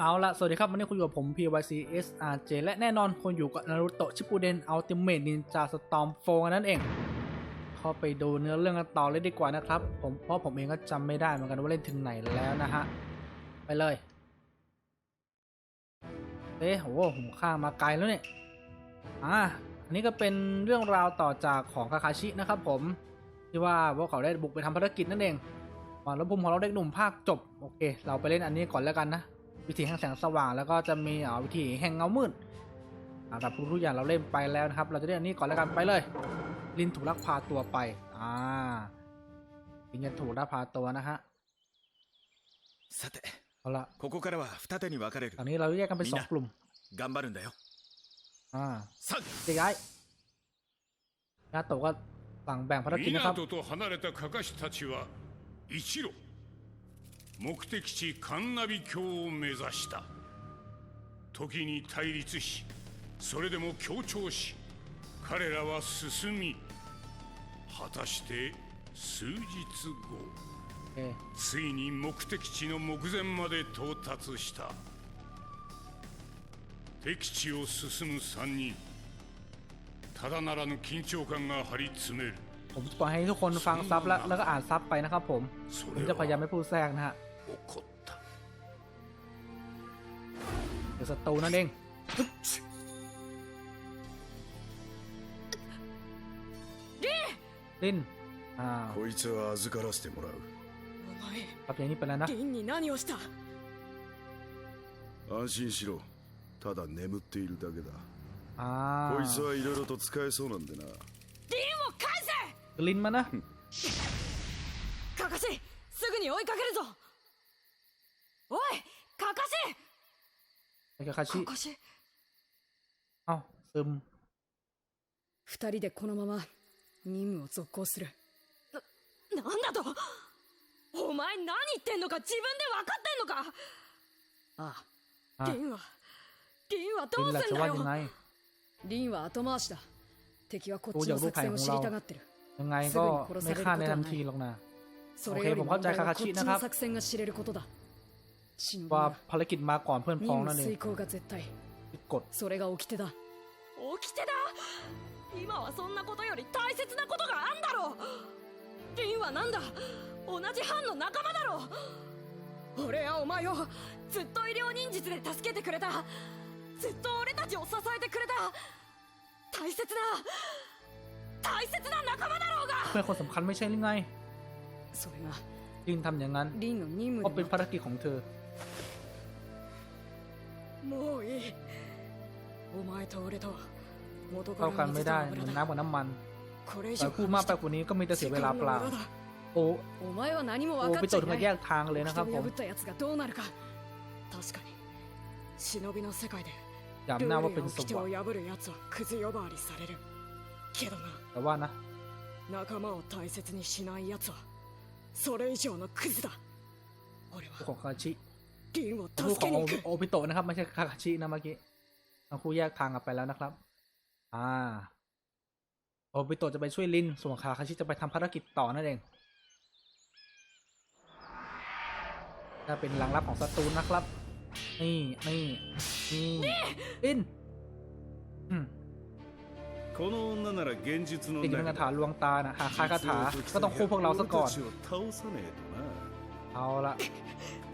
เอาละสวัสดีครับ วันนี้คุณอยู่กับผม PYC SRJ และแน่นอนคุณอยู่กับนารุโตะชิปูเดนอัลติเม e นินจาสตอมโฟนั่นเอง เข้าไปดูเนื้อเรื่องกันต่อเลยดีกว่านะครับ ผมเพราะผมเองก็จำไม่ได้เหมือนกันว่าเล่นถึงไหนแล้วนะฮะ ไปเลย เอ๊ะโหผมข้ามมาไกลแล้วเนี่ย อ่าอันนี้ก็เป็นเรื่องราวต่อจากของคาคาชินะครับผม ที่ว่าพวกเขาได้บุกไปทำภารกิจนั่นเองอ่าแล้วภูมิของเราเด็กหนุ่มภาคจบ โอเค เราไปเล่นอันนี้ก่อนแล้วกันนะ วิธีแห่งแสงสว่างแล้วก็จะมีอ่าวิธีแห่งเงามืดอ่าแต่ทุกๆอย่างเราเล่นไปแล้วนะครับ เราจะเล่นอันนี้ก่อนแล้วกันไปเลย ลินถูกลักพาตัวไป อ่าลินจะถูกลักพาตัวนะฮะ さて เอาละ ここからは二手に分かれる ตอนนี้เราแยกกันเป็นสองกลุ่ม 頑張るんだよ อ่า さ เจ๊ย้ายนาโตะก็สั่งแบ่งภารกิจนะครับ 目的地カンナビ峡を目指した時に対立しそれでも協調し彼らは進み果たして数日後 โอเค ついに目的地の目前まで到達した敵地を進む3人ただならぬ緊張感が張り詰める ผมจะปล่อยให้ทุกคนฟังซับแล้วแล้วก็อ่านซับไปนะครับผม そ ผม れ จะพยายาม は ไม่พูดแทรกนะฮะ 怒った。よさったうっン。あこいつは預からせてもらう。お前パニパナなリンに何をした？安心しろ。ただ眠っているだけだ。あこいつはいろいろと使えそうなんでな。リンを返せ！リンマナ。すぐに追いかけるぞ。おいカカシ ไอ้คาคาชิ カカシ เอ้าซึม 二人でこのまま任務を続行するななんだとお前何言ってんのか自分で分かってんのかあああリンはリンは ลิ ど น う ล่ะ す จะ んだ ว่า よ ยังไง リンは後回しだ敵はこっちのおじゃあ作戦を知りたがってる ยังไงก็ไม่ฆ่าในทันทีหรอกนะ それよりも โอเคผมเข้าใจ 問題は カカ こっちシนะครับ ว่า な ภารกิจมาก่อนเพื่อนพ้อง 任 นั่น 務 เอง 遂行が絶対 ผิดกฎ それが掟だ掟だ今はそんなことより大切なことがあんだろうリンはなんだ同じ班の仲間だろ俺やお前をずっと医療忍術で助けてくれたずっと俺たちを支えてくれた大切な大切な仲間だろう เพื่อ が นคนสำคัญไม่ใช่หรือไง それが ลินทำอย่างนั้น リンの任 เพราะ 務 เป็น で ภารกิจของเธอ もういいお前と俺とは元か เข้ากัน ら ไม่ 水と ได้เหมือน 油だ น้ำกับน้ำมัน これ以 แต่ 上 พูดมากไปกว่านี้ก็มีแต่เสียเวลาเปล่า โอ้ お前は何も โอ้ 分か ไป っ ต ち ร ゃ วจ い มา ない แยกทางเลยนะครับผม 破ったやつがどうなるか確かに忍びの世界で ย้ำ ル หน้า ー ว่า ル เป็น や ส 掟 วรรค์ を破るやつはクズ呼ばわりされるけどな แต่ว่านะ 仲間を大切にしないやつはそれ以上のクズだ俺 ผู้ は ของคาคาชิ リンを ผู้ 助 ขอ け ง に โอ 行く โอปิโตะนะครับ ไม่ใช่คาคาชินะเมื่อกี้ทั้งคู่แยกทางกันไปแล้วนะครับ อ่า โอปิโตะจะไปช่วยลิน ส่วนคาคาชิจะไปทำภารกิจต่อนั่นเองถ้าเป็นหลังลับของศัตรูนะครับ นี่นี่นี่ลินอืม この女なら現実の ติดอยู่ในคาถาลวงตานะหาคายคาถา ก็ต้องคู่พวกเราซะก่อน 俺たちを倒さねえと เอาละ な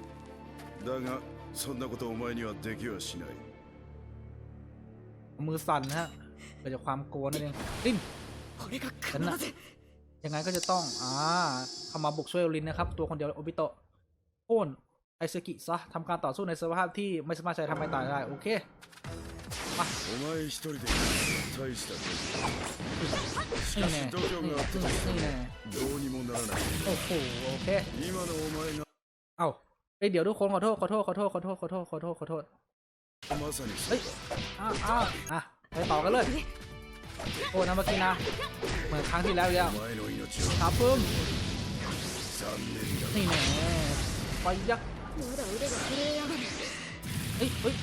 だがそんなことお前にはできはしない มือสั่นนะฮะเกิดจากความกลัวนั่นเองลิน 俺が必ず ยังไงก็จะต้อง อ่าเข้ามาบุกช่วยลินนะครับ ตัวคนเดียวโอบิโตะโค่นไอซกิซะทำการต่อสู้ในสภาพที่ไม่สามารถใช้ทำให้ตายได้ โอเค お前一人で大したこ นี่แน่ と度胸があって นี่แน่ どうにもならない โอ้โห โอเค 今のお前が เอ้า เฮ้ยเดี๋ยวทุกคนขอโทษขอโทษขอโทษขอโทษขอโทษขอโทษขอโทษเฮ้ยอ้าวอ้าวอะไปต่อกันเลยโอ้นามากินะเหมือนครั้งที่แล้วแล้วครับพิ่มนี่แน่ไปยักเฮ้ยเฮ้ย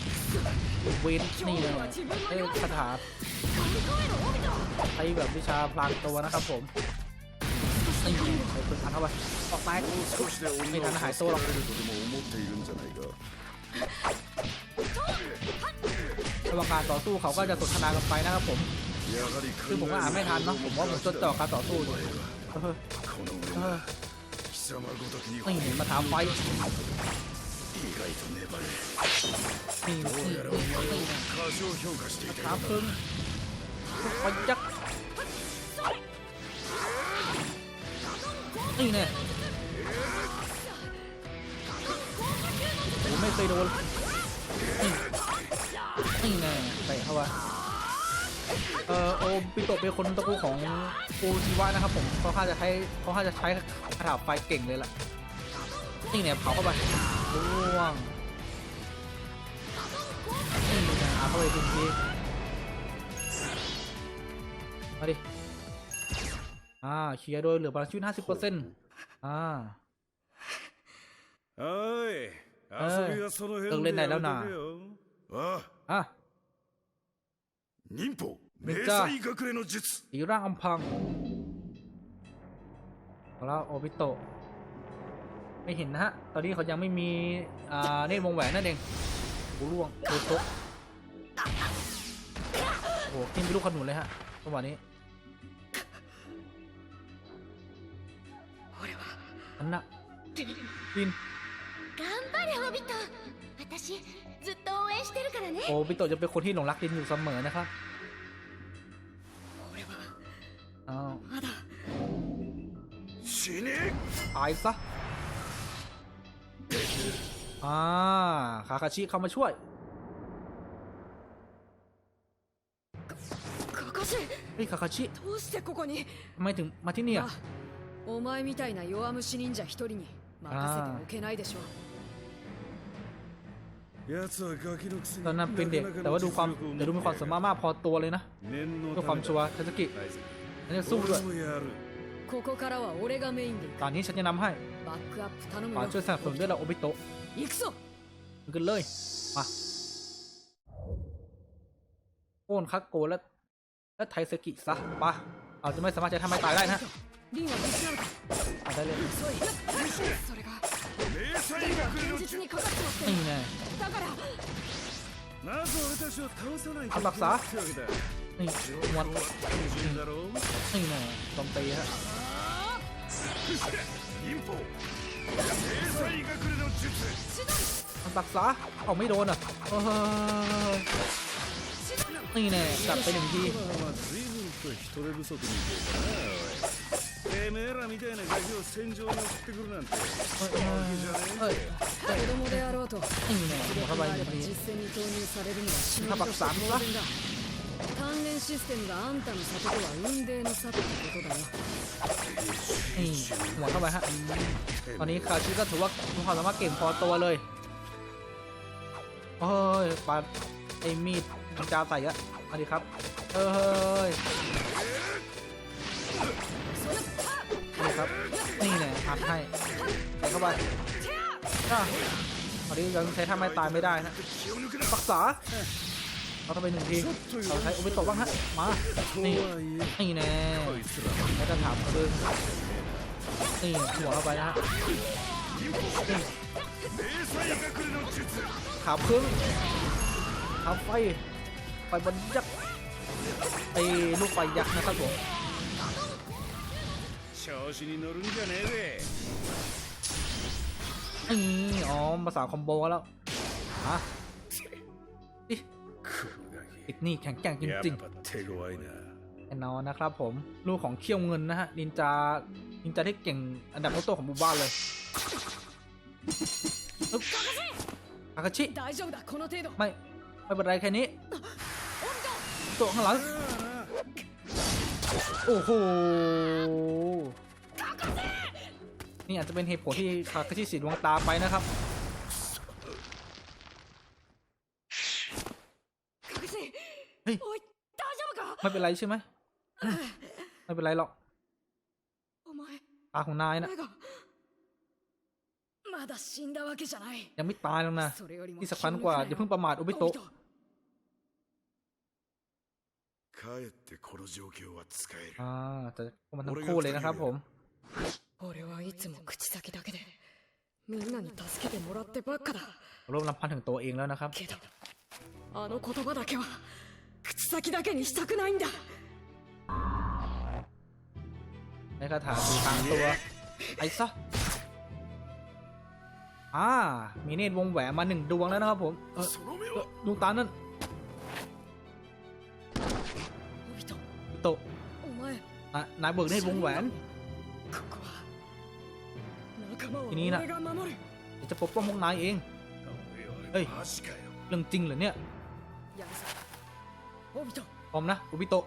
เวนนี่เลยเอ้คาถาใช้แบบวิชาพลังตัวนะครับผมนี่ เปิดทันเข้าไปออกไปไม่ทันหายโซ่หรอกระว่งการต่อสู้เขาก็จะสนทนากันไปนะครับผมคือผมก็อ่านไม่ทันเนาะผมว่าผมจดจ่อการต่อสู้อยู่ไม่เห็นมาถามไฟนี่นี่นี่ถเพิ่งไปจัก นี่แน่โอ้ไม่เคยโดนนี่นี่แน่เตะเข้าไปเออโอปิโตเป็นคนตะกูของโอจิวะนะครับผมเขาค่าจะใช้เขาค่าจะใช้คาถาไฟเก่งเลยล่ะนี่เนี่ยเผาเข้าไปร่วงนี่เนี่ยเอาเข้าไปทีทีมาดิ อ่าเคลียร์โดยเหลือบาลานซ์ชีวิต50%อ่า おい遊びはそのうん辺でやめとけよああ อ่ะ 忍法迷めっちゃ彩隠れの術 สีร่างอำพังแล้วโอบิโตะไม่เห็นนะฮะ ตอนนี้เขายังไม่มี อ่าเนตรวงแหวนนั่นเองโอ้ล่วงโดนโต๊ะโอ้โหกินเป็นลูกขนุนเลยฮะจังหวะนี้ は นั่นน่ะดิน 頑張れオビト私ずっと応援してるからね โอบิโตะจะเป็นคนที่หลงรักดินอยู่เสมอนะครับ 俺は อ้าว まだ死ね ตายซะ อ่า คาคาชิเข้ามาช่วย カカシ เฮ้ย คาคาชิ どうしてここに ทำไมถึงมาที่นี่อ่ะ あ お前みたいな弱虫忍者一人に任せておけないでしょ奴はガキのくせに ตอนนั้นเป็นเด็ก แต่ว่าดูความแต่ดูมีความสามารถมากพอตัวเลยนะ 念の เพื่อความ ため ชัวร์คาซากิฉันจะสู้ด้วย 俺もやるここからは俺がメインで行 ตอนนี้ฉันจะนำให้ くバックアップ頼む ฝาก よ ช่วยสนับสนุนด้วยเราโอบิโตะ 行くぞ ดูกันเลย มาโอนคักโกและและไทเซกิซะปะเอาจะไม่สามารถจะทำให้ตายได้นะ リンは無事なのか เอาได้เลย 遅いそれが迷彩隠れの現実にかかってます นี่แน่ だからまず俺たちを倒さないとあรักษา ってわけだ นี่หมวด 楽しいだろう นี่แน่โจมตีฮะ 忍法迷彩隠れの術 มันปักษาเอาไม่โดนอ่ะเออนี่แน่จัดไปหนึ่งที てえだなおいてめえらみたいなガキを戦場に送ってくるなんて เอ้ยเอ้ยเอ้ย 子供であろうと นี่แน่หัวเข้าไป あ ห れ นึ่ง ば ที 実戦に投入されるのは忍びとして当然だ鍛錬システムがあんたの里とは雲泥の差ってことだよ นี่หัวเข้าไปฮะ ตอนนี้คาชิก็ถือว่ามีความสามารถเก่งพอตัวเลยเฮ้ยปาดไอ้มีดมันจาใส่อะมาดิครับ เอ้ย ครับ นี่แหละอัดให้ใส่เข้าไปอะตอนนี้ยังใช้ท่าไม่ตายไม่ได้นะรักษาเราต้องไปหนึ่งทีเราใช้อุปต่ตะบ้างฮะ มา นี่ นี่แน่แล้วจะถามคืงนี่หัวเข้าไปนะฮะขาบครึ่งขาไฟ ไฟบนยักษ์ไอ้ลูกไฟยักษ์นะครับผม 調子に乗るんじゃねえぜ นี่อ๋อภาษาคอมโบกันแล้วฮะอิ クフガ ติดนี่แข็งแกร่งจ キや ริง っぱ手強いな ๆแน่นอนนะครับผม ลูกของเขี้ยวเงินนะฮะ นินจา นินจาที่เก่งอันดับต้นๆของหมู่บ้านเลยอึ๊บอาคาชิ 大丈夫だこの程度 ไม่ ไม่เป็นไรแค่นี้ ตัวข้างหลัง โอ้โห นี่อาจจะเป็นเหตุผลที่คาคาชิสีดวงตาไปนะครับ เฮ้ย ไม่เป็นไรใช่ไหม ไม่เป็นไรหรอกตาของนายนะยังไม่ตายหรอกนะที่สำคัญกว่าอย่าเพิ่งประมาทโอบิโตะ 帰ってこの状況は使える อ่าจะพวกมันทั้งคู่เลยนะครับผม 俺はいつも口先だけでみんなに助けてもらってばっかだ รวมลำพันถึงตัวเองแล้วนะครับ けど あの言葉だけは口先だけにしたくないんだ ในคาถาสีทางตัว ไอ้ซะอ่า มีเนตรวงแหวนมาหนึ่งดวงแล้วนะครับผม เออเอ่อดวงตานั่น โตะอะนายเบิกได้วงแหวน ทีนี้นะเดี๋วจะปกป้องพวกนายเอง เฮ้ย เรื่องจริงเหรอเนี่ยพร้อมนะอุบิโตะ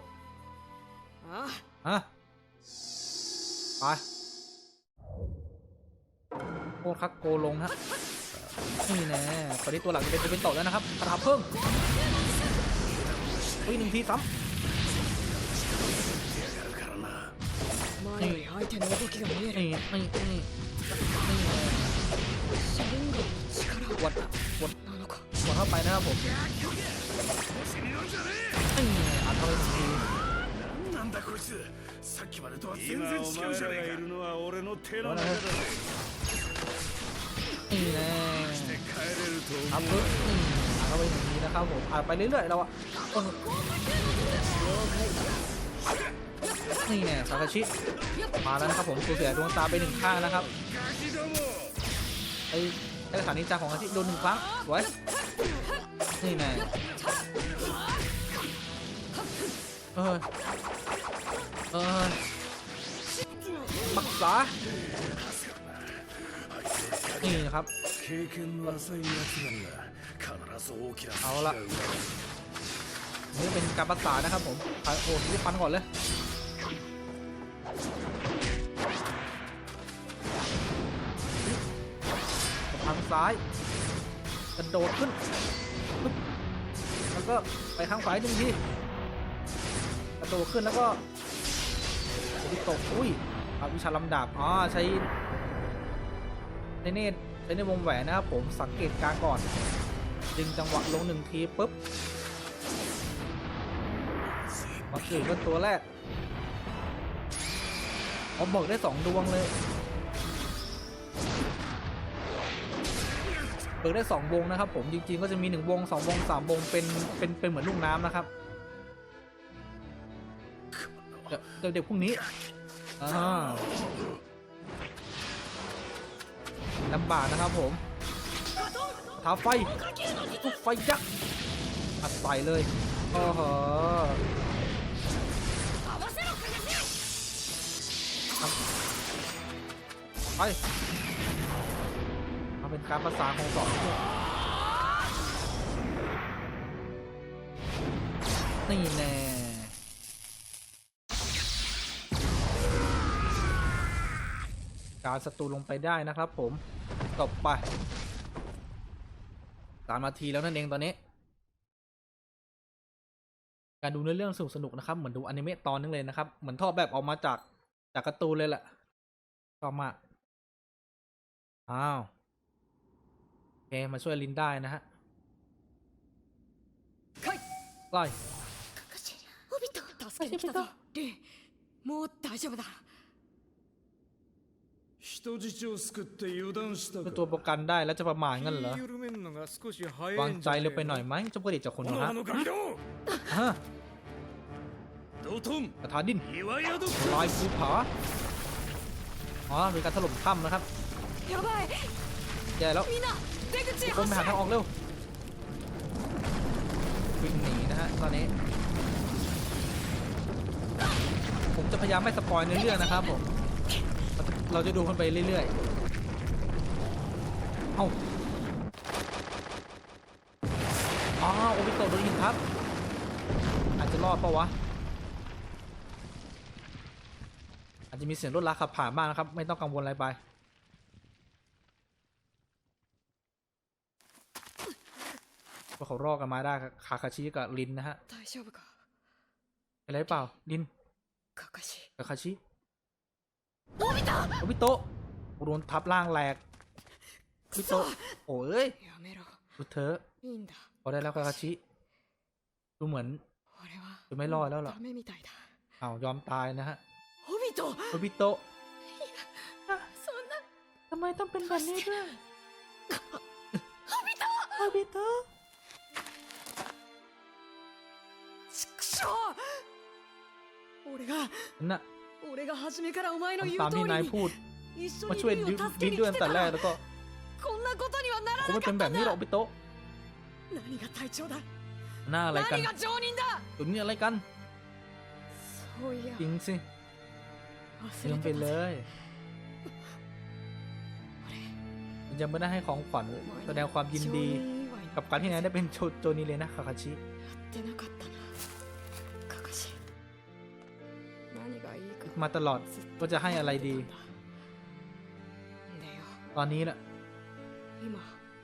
ฮะไปโคคักโกลงฮะนี่แน่ตอนนี้ตัวหลักจะเป็นอุบิโตะแล้วนะครับกระทำเพิ่มอีกหนึ่งทีซ้ำ 前より相手の動きが見え ำ る นี่นี่นี่นี่แน่ シャリンガンの力 วัดวัด なのか วัดเข้าไปนะครับผมนี่อัดเข้าไปหนึ่งที なんだこいつさっきまでとは全然違うじゃねえかいるのは俺の手の中だ นี่แน่ 帰れると อั 思 พ う ปึ๊บนี่อัดเข้าไปหนึ่งทีนะครับผมอัดไปเรื่อยๆเราอะ นี่เนี่ยสากชิมาแล้วนะครับผมสูญเสียดวงตาไปหนึ่งข้างนะครับไอ้ไอ้ฐานนินจาของอาชิโดนหนึ่งครั้งไว้นี่แน่เออเออปักษานี่นะครับเอาละนี่เป็นการปักษานะครับผมโอ้ยฟันก่อนเลย ซ้ายกระโดดขึ้นแล้วก็ไปข้างขวาหนึ่งทีกระโดดขึ้นแล้วก็โอ้ยตกอุ้ยอาวิชาลำดาบอ๋อใช้ในเนตรใช้ในวงแหวนนะครับผมสังเกตการก่อน ดึงจังหวะลงหนึ่งทีปุ๊บมาเกิดก็ตัวแรกเอาเบิกได้สองดวงเลย เบิกได้สองวงนะครับ ผมจริง ๆ ก็จะมีหนึ่งวงสองวงสามวงเป็นเป็นเป็นเหมือนลูกน้ำนะครับเดี๋ยวเดี๋ยวเด็กพวกนี้ลำบากนะครับผมท้าไฟลูกไฟยักษ์อัดใส่เลยโอ้โหไป เป็นการประสานของสองนี่แน่การศัตรูลงไปได้นะครับผมตบไปสามนาทีแล้วนั่นเองตอนนี้ การดูเนื้อเรื่องสนุกสนุกนะครับ เหมือนดูอนิเมะตอนนึงเลยนะครับ เหมือนทอดแบบออกมาจากจากการ์ตูนเลยแหละชอบมากอ้าว เค มาช่วยลินได้นะฮะ 来い ไล่ かしおびと助けに来たぞリンもう大丈夫だ人質を救って油断した เป็น か ตัวประกันได้แล้วจะประมาทงั้นเหรอ 緩めんのが少し早 วาย ง ん ใจ じゃね เร็วไปหน่อย え ไหมเจ้าพวกเด็กจากคน こ นะ の ฮะ 葉の神ども ฮะ 道頓 กระทาดิน 岩宿 ลายภูผา อ๋อมีการถล่มถ้ำนะครับ やばい แย่แล้ว みんな出口 ทุก คนไปหาทางออกเร็ววิ่งหนีนะฮะตอนนี้ ผมจะพยายามไม่สปอยในเรื่องนะครับผมเราจะราจะดูกันไปเรื่อยๆ เอ้าอ๋อโอบิโตโดนยิงครับ อาจจะรอดปะวะ อาจจะมีเสียงรถลากขับผ่านบ้างนะครับ ไม่ต้องกังวลอะไรไป พวก เขารอกับมาได้คาคาชิกับลินนะฮะอะไรเปล่าลินคาคาชิคาคาชิโอบิโตะโอบิโตะโดนทับล่างแหลกบิโตะโอ้ยดูเธอพอได้แล้วคาคาชิ ดูเหมือนจะไม่รอดแล้วหรอเอายอมตายนะฮะโอบิโตะโอบิโตะทำไมต้องเป็นแบบนี้ด้วยโอบิโตะโอบิโตะ น่ะตามที่นายพูดมาช่วยดิ้นด้วยตั้งแต่แรกแล้วก็คงไม่เป็นแบบนี้หรอกพี่โตน้าอะไรกันตุนนี่อะไรกันจริงสิลืมไปเลยยังไม่ได้ให้ของขวัญแสดงความยินดี กับการที่นายได้เป็นโจนี้เลยนะคาคาชิ มาตลอดก็จะให้อะไรดี ตอนนี้ละ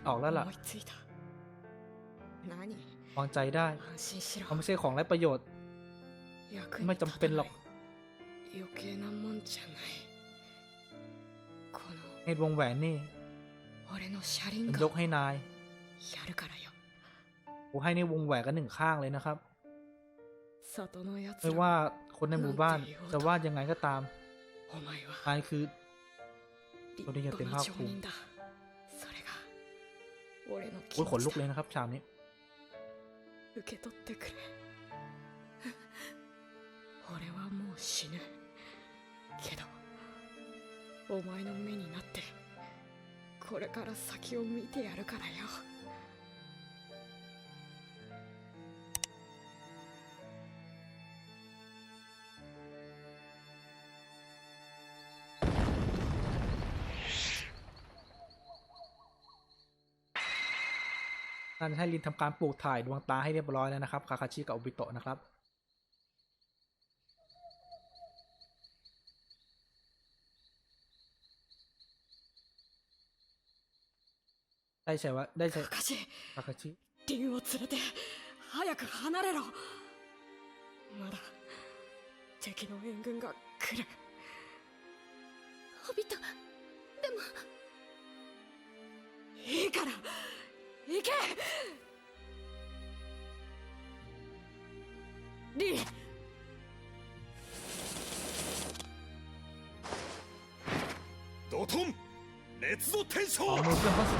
ออกแล้วล่ะวางใจได้เขาไม่ใช่ของไร้ประโยชน์ ไม่จำเป็นหรอกเงินวงแหวนนี่ยกให้นายผมให้ในวงแหวนกันหนึ่งข้างเลยนะครับไม่ว่า คนในหมู่บ้านจะว่ายังไงก็ตาม お前は นายคือ 立それやって派なな町人だそれが俺の気 โอ้ยขน 持 ลุ ち กเลย だ นะครับฉากนี้ 受け取ってくれ俺はもう死ぬけどお前の目になってこれから先を見てやるからよ น่าจะให้ลินทำการปลูกถ่ายดวงตาให้เรียบร้อยแล้วนะครับ คาคาชิกับโอบิโตะนะครับ ได้ใช่ว่าได้ใช่ カカシ คาคาชิ リンを連れて早く離れろまだ敵の援軍が来るホビットでもいいから 行けリンドトン熱度転 อ๋อ 生 มือเครื่องพัสดุ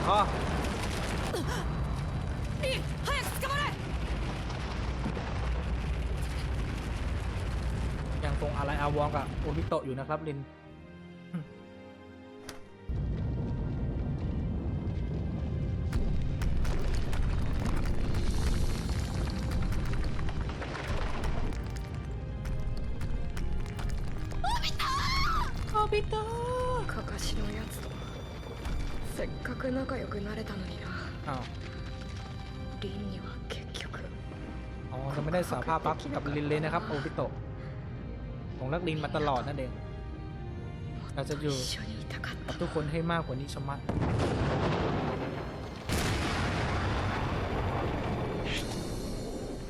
リン早く捕まれ ยังตรงอะไรอาวองกับโอบิโตะอยู่นะครับลิน リンには結局 อ๋อจะไม่ได้สารภาพรักกับลินเลยนะครับโอบิโตะผมรักลินมาตลอดนั่นเอง เราจะอยู่ 一緒にいたかっ กับ た ทุกคนให้มากกว่านี้ชะมัด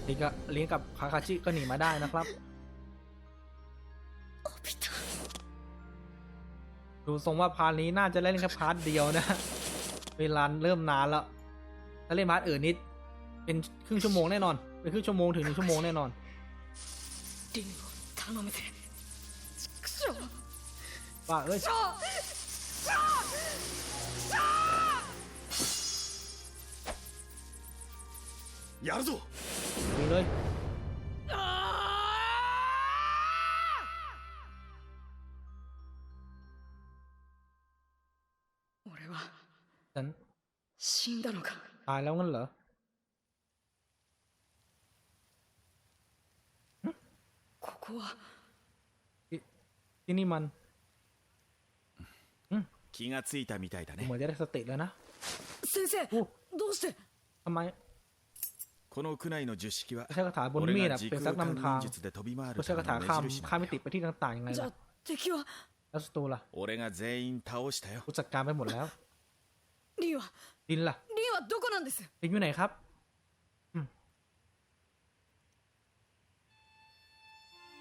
ลินกับลินกับคาคาชิก็หนีมาได้นะครับ オビト ดูทรงว่าพาร์ทนี้น่าจะเล่นแค่พาร์ทเดียวนะ เวลาเริ่มนานแล้ว ถ้าเล่นพาร์ทอื่นนิด เป็นครึ่งชั่วโมงแน่นอน เป็นครึ่งชั่วโมงถึงหนึ่งชั่วโมงแน่นอน リンを頼むぜちくしょう ว่าเอ้ย ちょやるぞ ดูเลย 俺は ฉัน 死んだのか ตายแล้วงั้นเหรอ ที่นี่มัน 気がついたみたいだ เห ね มือนจะได้สติแล้วนะ 先生おどうして ทำไม この区内の呪式は ใช้คาถาบน 俺 มีด が อะ 時 เป็น 空 ซัก 間 นำทาง 忍術で飛び回る ก็ใช้ た คา め ถา の ข้าม 目印 ข้าม なん มิ だ ติ よ ไปที่ต่างๆยังไง じゃ ล่ะ あ敵は แล้วสตูล่ะ 俺が全員倒したよ กูจัดการไปหมดแล้ว リンは ลินล่ะ リンはどこなんです ลินอยู่ไหนครับ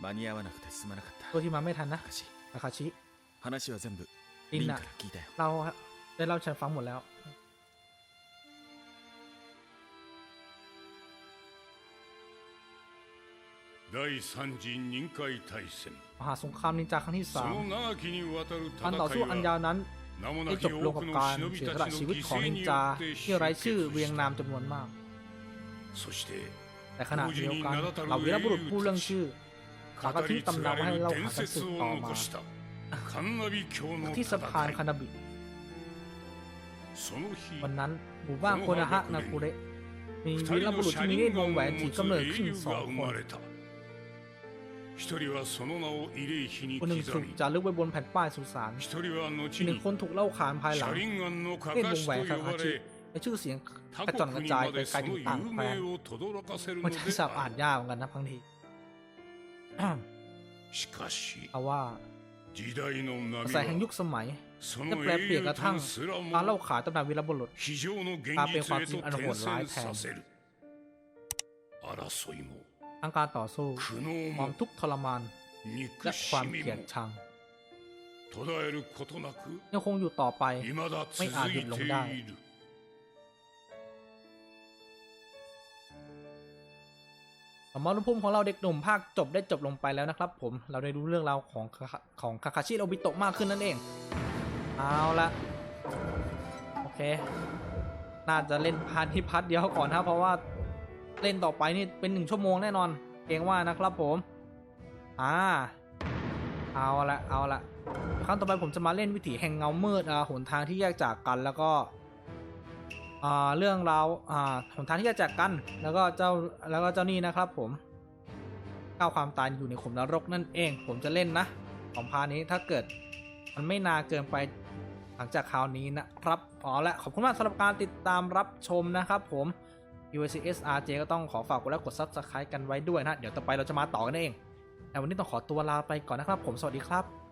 間に合わなくてすまなかった ตัวที่มาไม่ทันนะ しかし คาคาชิ 話は全部 ลิ リ น ンか อะ ら聞いたよ เราได้เล่าฉันฟังหมดแล้ว 第三次任海大戦 มหาสงครามนินจาครั้งที่ そ สาม の長きにわたる การต่อสู้ 戦い อันยา は วนั้น 名も ได้ な จ き บล 多 ง く กับ の การ 忍び เสีย た สละ ち ชี の วิต 犠 ของ 牲 นิน に จา よって ที่ไร้ชื่อ 集結 เรียงนามจำนวนมาก そして แต่ขณะเดียวกันเหล่าวีรบุรุษผู้เรื่องชื่อ ก เ ขาก็ที่ตำนานให้เล่าขานกัสืบต่อมาที่สะพานคานาบิวันนั้นหมู่บ้านโคนาฮะนากุเระมีวีรบุรุษที่มีวงแหวนถือกำเนิดขึ้นสองคนคนหนึ่งถูกจารึกไว้บนแผ่นป้ายสุสานอีกหนึ่งคนถูกเล่าขานภายหลังเล่นวงแหวนคาคาชิและชื่อเสียงกระจอนกระจายไปไกลถึงต่างแคว้นมันใช้ศัพท์อ่านยากเหมือนกันนะบางที しかし เอาว่า 時代の波 อาศัยแห่งยุ は คสมัย そ จะ の แปลเปลี่ 英 ยนก 雄 ระทั่ง とすら การเล่า も ขานตำนานวีรบุรุษ 非常の現 กลายเป็น 実 ความ へ จริง と อันโห 転 ดร้าย 戦 แทน させる争いも ทั้งการต่อสู้ 苦悩 ความ も ทุกข์ทรมาน 憎 และ し ความ み เกลียด も ชัง 途絶えることなく ยังคงอยู่ต่อไป 未だ続いไม่อาจหยุดลงได้ ている สมรภูมิของเราเด็กหนุ่มภาคจบได้จบลงไปแล้วนะครับผมเราได้รู้เรื่องราวของคาคาของคาคาชิโอบิโตะมากขึ้นนั่นเอง เอาละโอเค น่าจะเล่นพาร์ทที่พัทเดียวก่อนนะเพราะว่าเล่นต่อไปนี่เป็นหนึ่งชั่วโมงแน่นอนเกรงว่านะครับผม อ่า เอาละเอาละครั้งต่อไปผมจะมาเล่นวิถีแห่งเงามืดอ่าหนทางที่แยกจากกันแล้วก็ อ่าเรื่องราวอ่าหนทางที่แยกจากกันแล้วก็เจ้าแล้วก็เจ้านี่นะครับผมก้าวความตายอยู่ในขุมนรกนั่นเอง ผมจะเล่นนะของพานี้ถ้าเกิดมันไม่นาเกินไปหลังจากคราวนี้นะครับอ๋อและขอบคุณมากสำหรับการติดตามรับชมนะครับผม UCS RJ ก็ต้องขอฝากกดไลค์กด Subscribe กันไว้ด้วยนะ เดี๋ยวต่อไปเราจะมาต่อกันเองแต่วันนี้ต้องขอตัวลาไปก่อนนะครับผมสวัสดีครับ